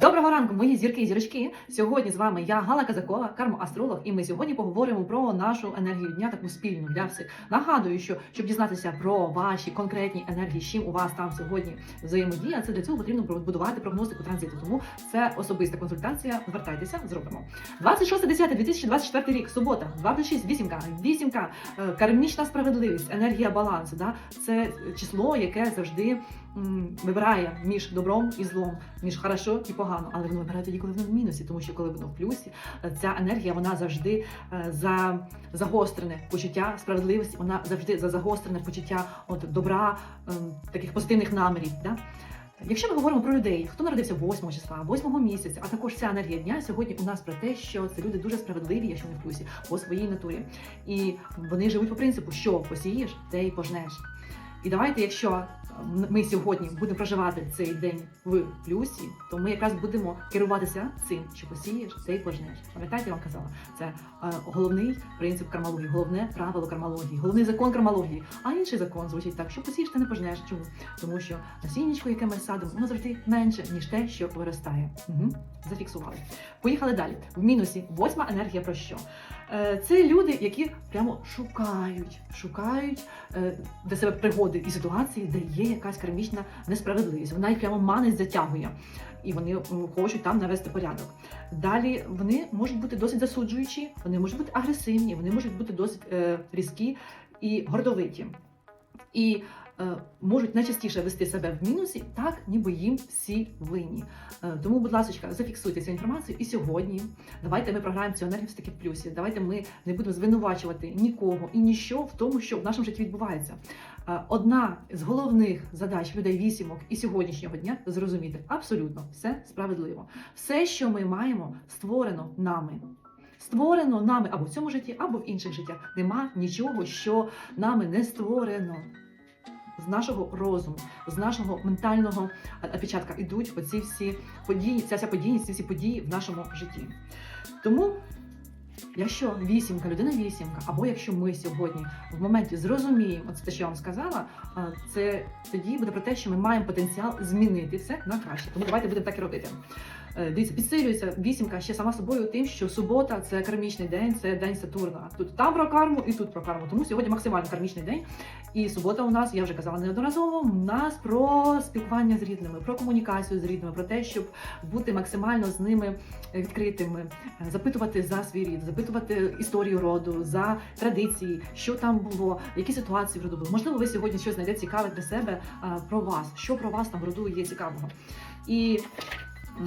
Доброго ранку, мої зірки і зірочки. Сьогодні з вами я Гала Казакова, кармоастролог, і ми сьогодні поговоримо про нашу енергію дня, таку спільну для всіх. Нагадую, що щоб дізнатися про ваші конкретні енергії, чим у вас там сьогодні взаємодія, це для цього потрібно будувати прогностику транзиту. Тому це особиста консультація. Звертайтеся, зробимо. 26.10.2024 рік, субота, 2 плюс 6, вісімка, вісімка, е, кармічна справедливість, енергія балансу. Да? Це число, яке завжди м, вибирає між добром і злом, між хорошо і погано, але воно вибирає тоді, коли воно в мінусі, тому що коли воно в плюсі, е, ця енергія вона завжди е, за загострене почуття справедливості, вона завжди за загострене почуття от добра, ем, таких позитивних намірів. Да? Якщо ми говоримо про людей, хто народився 8 числа, 8 місяця, а також ця енергія дня сьогодні у нас про те, що це люди дуже справедливі, якщо вони в плюсі, по своїй натурі. І вони живуть по принципу, що посієш, те й пожнеш. І давайте, якщо ми сьогодні будемо проживати цей день в плюсі, то ми якраз будемо керуватися цим, що посієш, те й пожнеш. Пам'ятаєте, я вам казала, це е, головний принцип кармалогії, головне правило кармалогії, головний закон кармалогії. А інший закон звучить так, що посієш, те не пожнеш. Чому? Тому що насіннячко, яке ми садимо, воно завжди менше, ніж те, що виростає. Угу. Зафіксували. Поїхали далі. В мінусі восьма енергія про що? Е, Це люди, які прямо шукають, шукають е, для себе пригоди і ситуації, де є якась кармічна несправедливість. Вона їх прямо манить, затягує, і вони хочуть там навести порядок. Далі вони можуть бути досить засуджуючі, вони можуть бути агресивні, вони можуть бути досить е, різкі і гордовиті. І е, можуть найчастіше вести себе в мінусі, так ніби їм всі винні. Е, тому, будь ласка, зафіксуйте цю інформацію. І сьогодні давайте ми програємо цю енергію все таки в плюсі. Давайте ми не будемо звинувачувати нікого і ніщо в тому, що в нашому житті відбувається. Е, Одна з головних задач людей вісімок і сьогоднішнього дня зрозуміти абсолютно все справедливо. Все, що ми маємо, створено нами. Створено нами або в цьому житті, або в інших життях. Нема нічого, що нами не створено. З нашого розуму, з нашого ментального опечатка ідуть оці всі події, ця вся події, ці всі події в нашому житті. Тому, якщо вісімка, людина вісімка, або якщо ми сьогодні в моменті зрозуміємо, це те, що я вам сказала, це тоді буде про те, що ми маємо потенціал змінити все на краще. Тому давайте будемо так і робити. Е, Дивіться, підсилюється вісімка ще сама собою тим, що субота це кармічний день, це день Сатурна. Тут там про карму і тут про карму. Тому сьогодні максимально кармічний день. І субота у нас, я вже казала неодноразово, у нас про спілкування з рідними, про комунікацію з рідними, про те, щоб бути максимально з ними відкритими, е, запитувати за свій рід, запитувати історію роду, за традиції, що там було, які ситуації в роду були. Можливо, ви сьогодні щось знайдете цікаве для себе е, про вас, що про вас там в роду є цікавого. І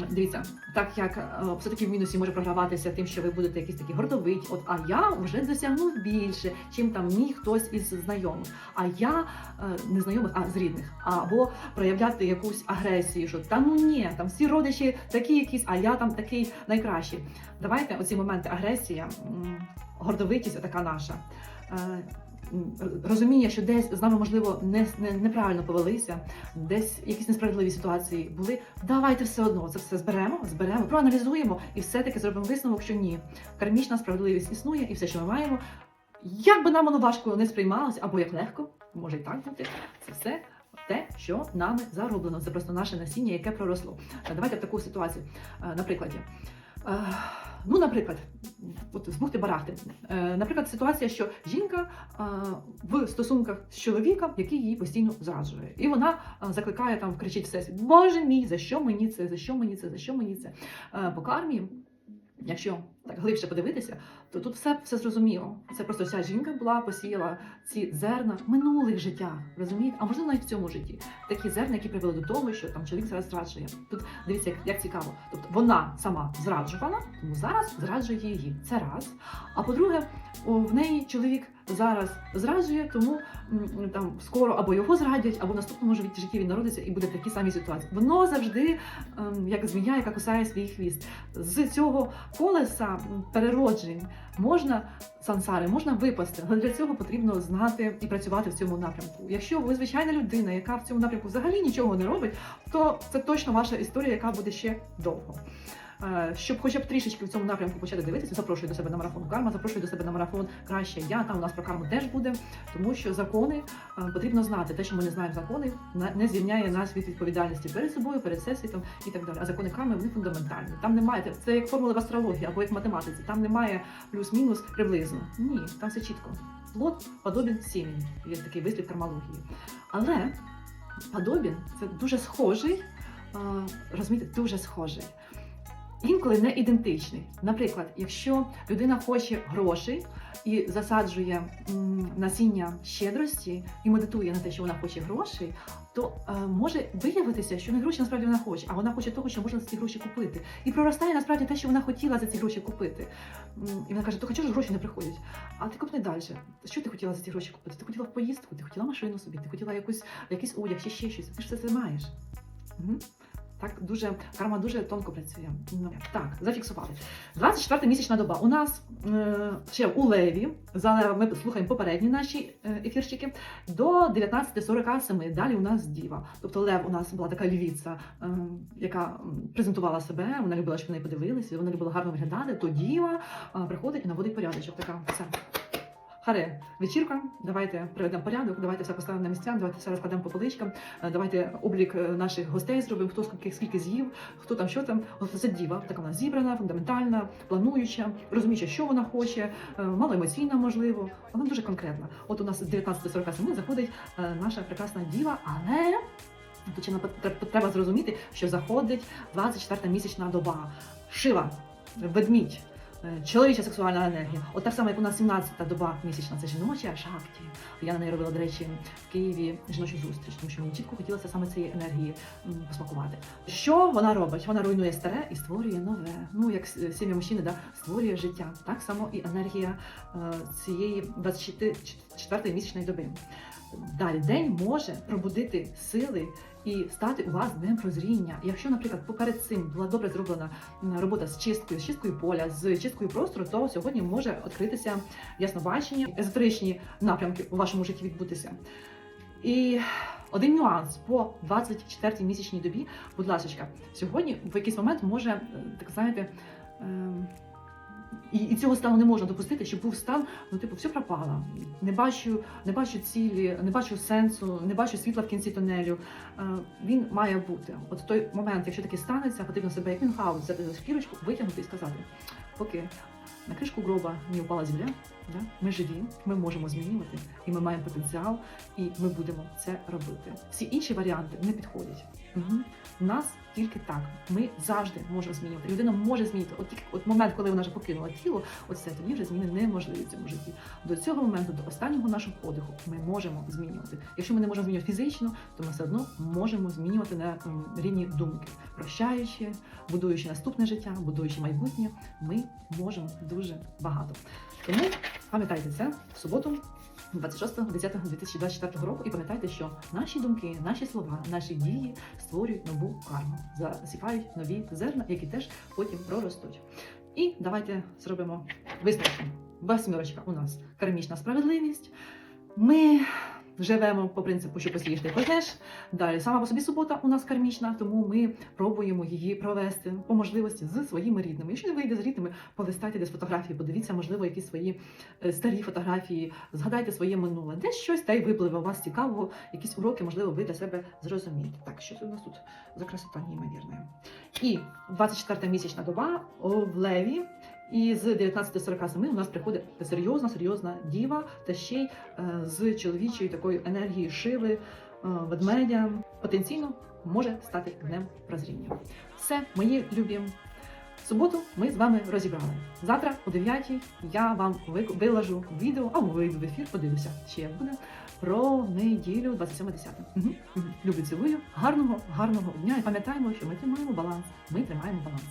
Дивіться, так як е, все-таки в мінусі може програватися тим, що ви будете якісь такі гордовиті, от а я вже досягнув більше, чим там мій хтось із знайомих. А я е, не знайомих, а з рідних. Або проявляти якусь агресію, що та ну ні, там всі родичі такі якісь, а я там такий найкращий. Давайте оці моменти агресія, гордовитість, така наша. Е, Розуміння, що десь з нами можливо не, не неправильно повелися, десь якісь несправедливі ситуації були. Давайте все одно це все зберемо, зберемо, проаналізуємо і все-таки зробимо висновок, що ні, кармічна справедливість існує, і все, що ми маємо. Як би нам воно важко не сприймалося, або як легко, може і так бути, це все. Те, що нами зароблено, це просто наше насіння, яке проросло. Е, Давайте в таку ситуацію. Е, На прикладі. Ну, наприклад, от збухти барахти. Е, Наприклад, ситуація, що жінка е, в стосунках з чоловіком, який її постійно зраджує, і вона е, закликає там, кричить всесвіт: Боже мій, за що мені це? За що мені це? За що мені це? По кармі, якщо так глибше подивитися, то тут все, все зрозуміло. Це просто ця жінка була, посіяла ці зерна минулих життях, розумієте? А можливо навіть в цьому житті. Такі зерна, які привели до того, що там чоловік зараз зраджує. Тут дивіться, як, як цікаво. Тобто вона сама зраджувала, тому зараз зраджує її. Це раз. А по-друге, в неї чоловік зараз зраджує, тому там скоро або його зрадять, або в наступному житті житті він народиться і буде в такій самій ситуації. Воно завжди ем, як змія, яка кусає свій хвіст. З цього колеса м, перероджень можна сансари, можна випасти, але для цього потрібно знати і працювати в цьому напрямку. Якщо ви звичайна людина, яка в цьому напрямку взагалі нічого не робить, то це точно ваша історія, яка буде ще довго. Е, Щоб хоча б трішечки в цьому напрямку почати дивитися, запрошую до себе на марафон карма, запрошую до себе на марафон краще я. Там у нас про карму теж буде, тому що закони е, потрібно знати. Те, що ми не знаємо закони, не звільняє нас від відповідальності перед собою, перед всесвітом і так далі. А закони карми вони фундаментальні. Там немає це як формули в астрології або як в математиці. Там немає плюс-мінус приблизно. Ні, там все чітко. Плод подобін сімені. Є такий вислів кармології. Але подобін це дуже схожий, а, розумієте, дуже схожий. Інколи не ідентичний. Наприклад, якщо людина хоче грошей і засаджує насіння щедрості і медитує на те, що вона хоче грошей, то е, може виявитися, що не гроші насправді вона хоче, а вона хоче того, що можна за ці гроші купити. І проростає насправді те, що вона хотіла за ці гроші купити. І вона каже: то чого ж гроші не приходять? А ти купни далі. Що ти хотіла за ці гроші купити? Ти хотіла в поїздку, ти хотіла машину собі, ти хотіла якусь, якийсь одяг чи ще щось. Ти ж це маєш. Угу. Так, дуже карма дуже тонко працює. Ну, так, зафіксували. 24 місячна доба. У нас е, ще у Леві, за ми слухаємо попередні наші е, ефірчики, до 19.47. Далі у нас діва. Тобто Лев у нас була така львіця, е, яка презентувала себе, вона любила, щоб на неї подивилися, вона любила гарно виглядати. То діва е, приходить і наводить порядочок. Така все. Харе, вечірка, давайте приведемо порядок, давайте все поставимо на місця, давайте все розкладемо по поличкам, е, давайте облік е, наших гостей зробимо, хто скільки, скільки з'їв, хто там що там. От це діва, така вона зібрана, фундаментальна, плануюча, розуміюча, що вона хоче, е, малоемоційна, можливо. Вона дуже конкретна. От у нас з 19.47 заходить наша прекрасна діва, але тут треба зрозуміти, що заходить 24 місячна доба. Шива, ведмідь. Е, Чоловіча сексуальна енергія. От так само, як у нас 17-та доба місячна, це жіноча шахті. Я на неї робила, до речі, в Києві жіночу зустріч, тому що мені чітко хотілося саме цієї енергії посмакувати. Що вона робить? Вона руйнує старе і створює нове. Ну, як сім'я мужчини, да, створює життя. Так само і енергія е, цієї 24-ї місячної доби. Далі день може пробудити сили і стати у вас днем прозріння. Якщо, наприклад, поперед цим була добре зроблена робота з чисткою, з чисткою поля, з чисткою простору, то сьогодні може відкритися яснобачення, езотеричні напрямки у вашому житті відбутися. І один нюанс по 24-й місячній добі, будь ласка, сьогодні в якийсь момент може, е, так знаєте, ем, і, і цього стану не можна допустити, щоб був стан, ну типу, все пропало. Не бачу, не бачу цілі, не бачу сенсу, не бачу світла в кінці тунелю. Е, він має бути. От той момент, якщо таке станеться, потрібно себе як Мюнхгаузен взяти за шкірочку, витягнути і сказати, поки на кришку гроба не впала земля, да? ми живі, ми можемо змінювати, і ми маємо потенціал, і ми будемо це робити. Всі інші варіанти не підходять. Угу. Нас тільки так. Ми завжди можемо змінювати. Людина може змінити. От тільки от момент, коли вона вже покинула тіло, от це тоді вже зміни неможливі в цьому житті. До цього моменту, до останнього нашого подиху, ми можемо змінювати. Якщо ми не можемо змінювати фізично, то ми все одно можемо змінювати на рівні думки, прощаючи, будуючи наступне життя, будуючи майбутнє. Ми можемо дуже багато. Тому пам'ятайте це в суботу. 26.10.2024 року і пам'ятайте, що наші думки, наші слова, наші дії створюють нову карму, засипають нові зерна, які теж потім проростуть. І давайте зробимо висновки. Восьмірочка у нас кармічна справедливість. Ми живемо по принципу, що посієш, ти пожнеш. Далі сама по собі субота у нас кармічна, тому ми пробуємо її провести по можливості з своїми рідними. Якщо не вийде з рідними, полистайте десь фотографії, подивіться, можливо, якісь свої е, старі фотографії, згадайте своє минуле, десь щось та й випливе у вас цікавого, якісь уроки, можливо, ви для себе зрозумієте. Так, що це у нас тут за красота неймовірна. І 24 місячна доба в Леві. І з 19.47 у нас приходить серйозна, серйозна діва, та ще й е, з чоловічої такої енергії шиви, е, ведмедя. Потенційно може стати днем прозріння. Все, мої любі. Суботу ми з вами розібрали. Завтра о 9 я вам ви- виложу відео, або вийду в ефір, подивлюся, ще як буде, про неділю 27.10. Угу. Угу. Люблю, цілую. Гарного, гарного дня і пам'ятаємо, що ми тримаємо баланс. Ми тримаємо баланс.